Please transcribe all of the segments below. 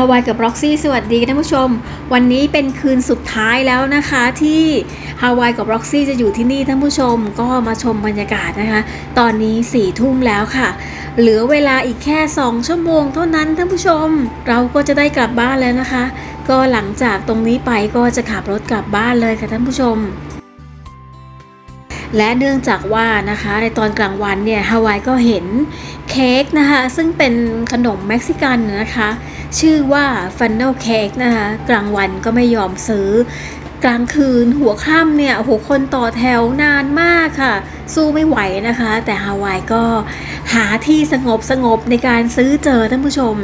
าวายกับร็อกซี่สวัสดีท่านผู้ชม วันนี้เป็นคืนสุดท้ายแล้วนะคะที่ฮาวายกับร็อกซี่จะอยู่ที่นี่ท่านผู้ชมก็มาชมบรรยากาศนะคะ ตอนนี้4ี่ทุ่มแล้วค่ะ เหลือเวลาอีกแค่ 2 ชั่วโมงเท่านั้นท่านผู้ชม เราก็จะได้กลับบ้านแล้วนะคะ ก็หลังจากตรงนี้ไปก็จะขับรถกลับบ้านเลยค่ะท่านผู้ชมและเนื่องจากว่านะคะในตอนกลางวันเนี่ยฮาวายก็เห็นเค้กนะคะ ซึ่งเป็นขนมเม็กซิกันนะคะ ชื่อว่าฟันเนลเค้กนะคะกลางวันก็ไม่ยอมซื้อ กลางคืนหัวค่ำเนี่ยโหคนต่อแถวนานมากค่ะ สู้ไม่ไหวนะคะ แต่ฮาวายก็หาที่สงบสงบในการซื้อเจอท่านผู้ชม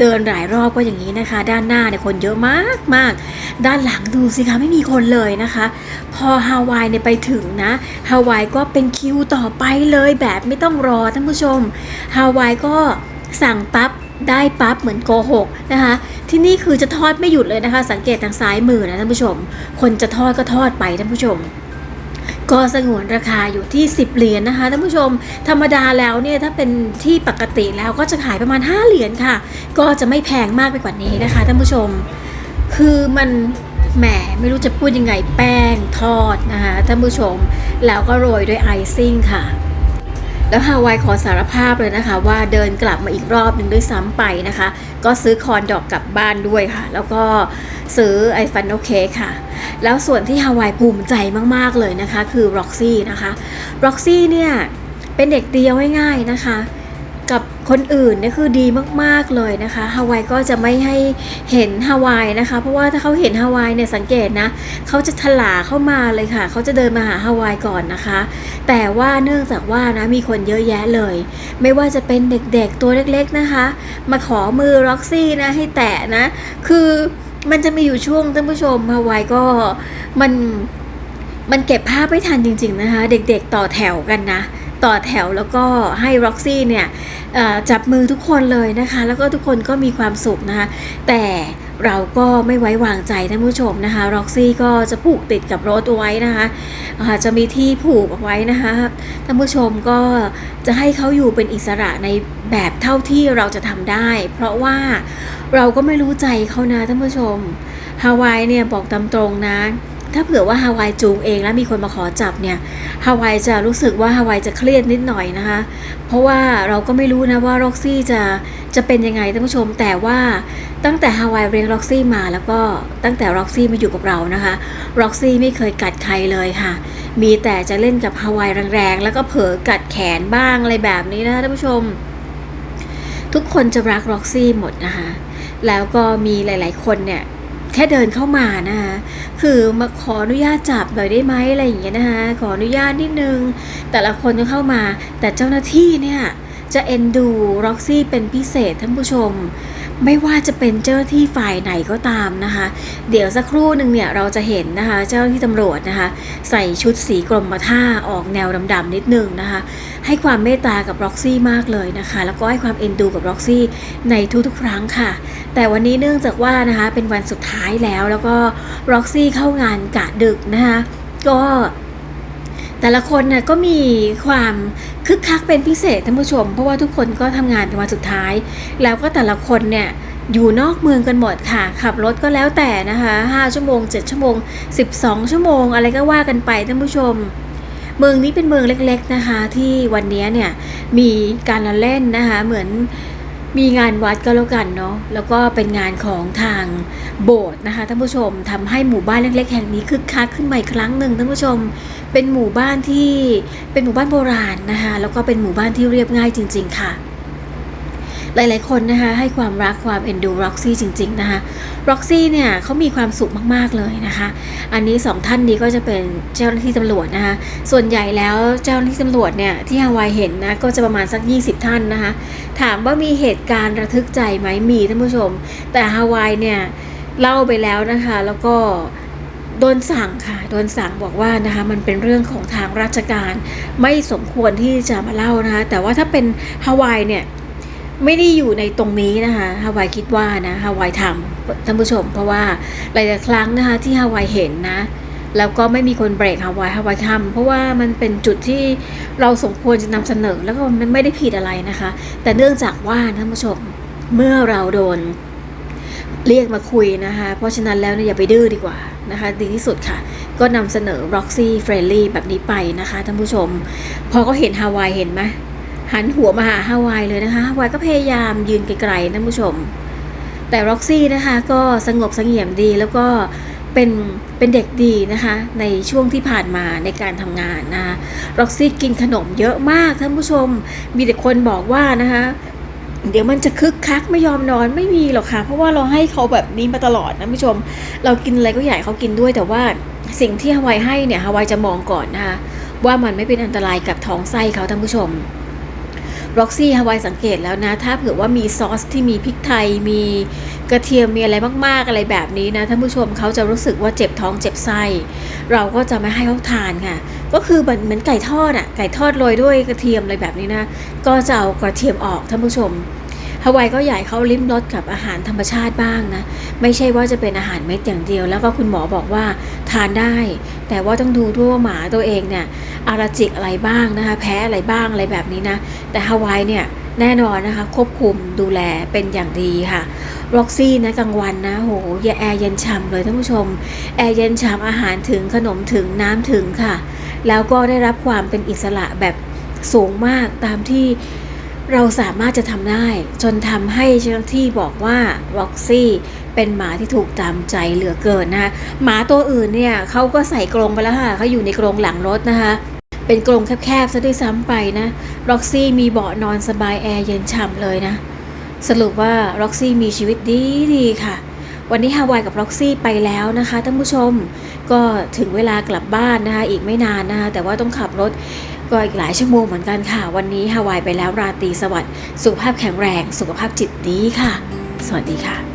เดินหลายรอบก็อย่างนี้นะคะ ด้านหน้าเนี่ยคนเยอะมากมากด้านหลังดูสิคะไม่มีคนเลยนะคะ พอฮาวายเนี่ยไปถึงนะฮาวายก็เป็นคิวต่อไปเลยแบบไม่ต้องรอท่านผู้ชมฮาวายก็สั่งปั๊บ ได้ปั๊บเหมือนโกหกนะคะที่นี่คือจะทอดไม่หยุดเลยนะคะ สังเกตทางซ้ายมือนะท่านผู้ชม คนจะทอดก็ทอดไปท่านผู้ชมก็สงวนราคาอยู่ที่ 10 เหรียญนะคะท่านผู้ชม ธรรมดาแล้วเนี่ยถ้าเป็นที่ปกติแล้วก็จะขายประมาณ 5 เหรียญค่ะ ก็จะไม่แพงมากไปกว่านี้นะคะท่านผู้ชม คือมันแหมไม่รู้จะพูดยังไงแป้งทอดนะคะท่านผู้ชม แล้วก็โรยด้วยไอซิ่งค่ะ แล้วฮาวายขอสารภาพเลยนะคะว่าเดินกลับมาอีกรอบหนึ่งด้วยซ้ำไปนะคะ ก็ซื้อคอนดอกกลับบ้านด้วยค่ะ แล้วก็ซื้อไอฟันโอเคค่ะ แล้วส่วนที่ฮาวายภูมิใจมากๆเลยนะคะ คือ Roxy นะคะ Roxy เนี่ยเป็นเด็กเดียวง่ายๆนะคะ กับคนอื่นเนี่ยคือดีมากๆเลยนะคะฮาวายก็จะไม่ให้เห็นฮาวายนะคะ เพราะว่าถ้าเขาเห็นฮาวายเนี่ยสังเกตนะเขาจะถลาเข้ามาเลยค่ะ เขาจะเดินมาหาฮาวายก่อนนะคะ แต่ว่าเนื่องจากว่านะมีคนเยอะแยะเลย ไม่ว่าจะเป็นเด็กๆตัวเล็กๆนะคะ มาขอมือร็อกซี่นะให้แตะนะ คือมันจะมีอยู่ช่วงท่านผู้ชมฮาวายก็มันมันเก็บภาพไม่ทันจริง ๆนะคะ เด็กๆต่อแถวกันนะ ต่อแถวแล้วก็ให้ร็อกซี่เนี่ยจับมือทุกคนเลยนะคะ แล้วก็ทุกคนก็มีความสุขนะคะ แต่เราก็ไม่ไว้วางใจท่านผู้ชมนะคะร็อกซี่ก็จะผูกติดกับรถไว้นะคะจะมีที่ผูกเอาไว้นะคะท่านผู้ชมก็จะให้เขาอยู่เป็นอิสระในแบบเท่าที่เราจะทำได้ เพราะว่าเราก็ไม่รู้ใจเขานะท่านผู้ชมฮาวายเนี่ยบอกตามตรงนะ ถ้าเผื่อว่าฮาวายจูงเองแล้วมีคนมาขอจับเนี่ยฮาวายจะรู้สึกว่าฮาวายจะเครียดนิดหน่อยนะคะ เพราะว่าเราก็ไม่รู้นะว่าร็อกซี่จะจะเป็นยังไงท่านผู้ชม แต่ว่าตั้งแต่ฮาวายเรียงร็อกซี่มาแล้วก็ตั้งแต่ร็อกซี่มาอยู่กับเรานะคะร็อกซี่ไม่เคยกัดใครเลยค่ะ มีแต่จะเล่นกับฮาวายแรงๆแล้วก็เผลอกัดแขนบ้างอะไรแบบนี้นะคะท่านผู้ชม ทุกคนจะรักร็อกซี่หมดนะคะแล้วก็มีหลาย ๆ คนเนี่ย แค่เดินเข้ามานะคะคือมาขออนุญาตจับหน่อยได้ไหมอะไรอย่างเงี้ยนะคะขออนุญาตนิดนึง แต่ละคนก็เข้ามา แต่เจ้าหน้าที่เนี่ยจะเอ็นดูร็อกซี่เป็นพิเศษท่านผู้ชม ไม่ว่าจะเป็นเจ้าหน้าที่ฝ่ายไหนก็ตามนะคะ เดี๋ยวสักครู่หนึ่งเนี่ยเราจะเห็นนะคะ เจ้าหน้าที่ตำรวจนะคะ ใส่ชุดสีกรมท่าออกแนวดำๆนิดนึงนะคะ ให้ความเมตตากับร็อกซี่มากเลยนะคะ แล้วก็ให้ความเอ็นดูกับร็อกซี่ในทุกๆครั้งค่ะ แต่วันนี้เนื่องจากว่านะคะเป็นวันสุดท้ายแล้วแล้วก็ร็อกซี่เข้างานกะดึกนะคะก็ แต่ละคนน่ก็มีความคึกคักเป็นพิเศษท่านผู้ชม เพราะว่าทุกคนก็ทำงานเป็นวันสุดท้าย แล้วก็แต่ละคนเนี่ยอยู่นอกเมืองกันหมดค่ะ ขับรถก็แล้วแต่นะคะ5ชั่วโมง 7 ชั่วโมง 12 ชั่วโมง อะไรก็ว่ากันไปท่านผู้ชม เมืองนี้เป็นเมืองเล็กๆนะคะ ที่วันนี้เนี่ยมีการละเล่นนะคะเหมือน มีงานวัดก็แล้วกันเนาะแล้วก็เป็นงานของทางโบสถ์นะคะท่านผู้ชมทำให้หมู่บ้านเล็กๆ แห่งนี้คึกคักขึ้นใหม่ครั้งหนึ่งท่านผู้ชมเป็นหมู่บ้านที่เป็นหมู่บ้านโบราณนะคะแล้วก็เป็นหมู่บ้านที่เรียบง่ายจริง ๆ ค่ะ หลายๆคนนะคะให้ความรักความเอ็นดูร็อกซี่จริง ๆ นะคะร็อกซี่เนี่ยเขามีความสุขมากๆเลยนะคะ อันนี้สองท่านนี้ก็จะเป็นเจ้าหน้าที่ตำรวจนะคะ ส่วนใหญ่แล้วเจ้าหน้าที่ตำรวจเนี่ยที่ฮาวายเห็นนะก็จะประมาณสัก 20 ท่านนะคะ ถามว่ามีเหตุการณ์ระทึกใจไหมมีท่านผู้ชม แต่ฮาวายเนี่ยเล่าไปแล้วนะคะ แล้วก็โดนสั่งค่ะ โดนสั่งบอกว่านะคะมันเป็นเรื่องของทางราชการ ไม่สมควรที่จะมาเล่านะคะ แต่ว่าถ้าเป็นฮาวายเนี่ย ไม่ได้อยู่ในตรงนี้นะคะฮาวายคิดว่านะฮาวายทำท่านผู้ชม เพราะว่าหลายๆครั้งนะคะที่ฮาวายเห็นนะแล้วก็ไม่มีคนเบรกฮาวายฮาวายทำเพราะว่ามันเป็นจุดที่เราสมควรจะนำเสนอแล้วก็มันไม่ได้ผิดอะไรนะคะ แต่เนื่องจากว่าท่านผู้ชมเมื่อเราโดนเรียกมาคุยนะคะ เพราะฉะนั้นแล้วเนี่ยอย่าไปดื้อดีกว่านะคะ ดีที่สุดค่ะ ก็นำเสนอ Roxy Friendly แบบนี้ไปนะคะท่านผู้ชม พอเขาเห็นฮาวายเห็นไหม หันหัวมาหาฮาวายเลยนะคะฮาวายก็พยายามยืนไกลๆท่าผู้ชม แต่ Roxy นะคะก็สงบสงี่ยมดีแล้วก็เป็นเป็นเด็กดีนะคะในช่วงที่ผ่านมาในการทำงานนะคะ Roxy กินขนมเยอะมากท่านผู้ชม มีแต่คนบอกว่านะคะเดี๋ยวมันจะคึกคักไม่ยอมนอนไม่มีหรอกค่ะ เพราะว่าเราให้เขาแบบนี้มาตลอดนะผู้ชม เรากินอะไรก็อยากให้เขากินด้วย แต่ว่าสิ่งที่ฮาวายให้เนี่ยฮาวายจะมองก่อนนะคะว่ามันไม่เป็นอันตรายกับท้องไส้เขาท่านผู้ชม ร็อกซี่ฮาวายสังเกตแล้วนะ ถ้าเผื่อว่ามีซอสที่มีพริกไทย มีกระเทียม มีอะไรมากๆ อะไรแบบนี้นะท่านผู้ชมเขาจะรู้สึกว่าเจ็บท้องเจ็บไส้ เราก็จะไม่ให้เขาทานค่ะ ก็คือเหมือนไก่ทอดอะ ไก่ทอดโรยด้วยกระเทียมอะไรแบบนี้นะ ก็จะเอากระเทียมออกท่านผู้ชม ฮาวายก็อยากให้เขาลิ้มรสกับอาหารธรรมชาติบ้างนะ ไม่ใช่ว่าจะเป็นอาหารเม็ดอย่างเดียว แล้วก็คุณหมอบอกว่าทานได้ แต่ว่าต้องดูด้วยว่าหมาตัวเองเนี่ยอาราจิกอะไรบ้างนะคะ แพ้อะไรบ้างอะไรแบบนี้นะ แต่ฮาวายเนี่ยแน่นอนนะคะ ควบคุมดูแลเป็นอย่างดีค่ะร็อกซี่นะกลางวันนะโหอย่าแอร์เย็นฉ่ำเลยท่านผู้ชม แอร์เย็นฉ่ำอาหารถึงขนมถึงน้ำถึงค่ะ แล้วก็ได้รับความเป็นอิสระแบบสูงมากตามที่ เราสามารถจะทำได้ จนทำให้เจ้าหน้าที่บอกว่าร็อกซี่เป็นหมาที่ถูกตามใจเหลือเกินนะคะหมาตัวอื่นเนี่ยเขาก็ใส่กรงไปแล้วค่ะเขาอยู่ในกรงหลังรถนะคะ เป็นกรงแคบๆซะด้วยซ้ำไปนะร็อกซี่มีเบาะนอนสบายแอร์เย็นฉ่ำเลยนะ สรุปว่าร็อกซี่มีชีวิตดีดีๆค่ะวันนี้ฮาวายกับร็อกซี่ไปแล้วนะคะท่านผู้ชมก็ถึงเวลากลับบ้านนะคะอีกไม่นานนะคะแต่ว่าต้องขับรถ ก็อีกหลายชั่วโมงเหมือนกันค่ะ วันนี้ฮาวายไปแล้วราตรีสวัสดิ์สุขภาพแข็งแรง สุขภาพจิตดีค่ะ สวัสดีค่ะ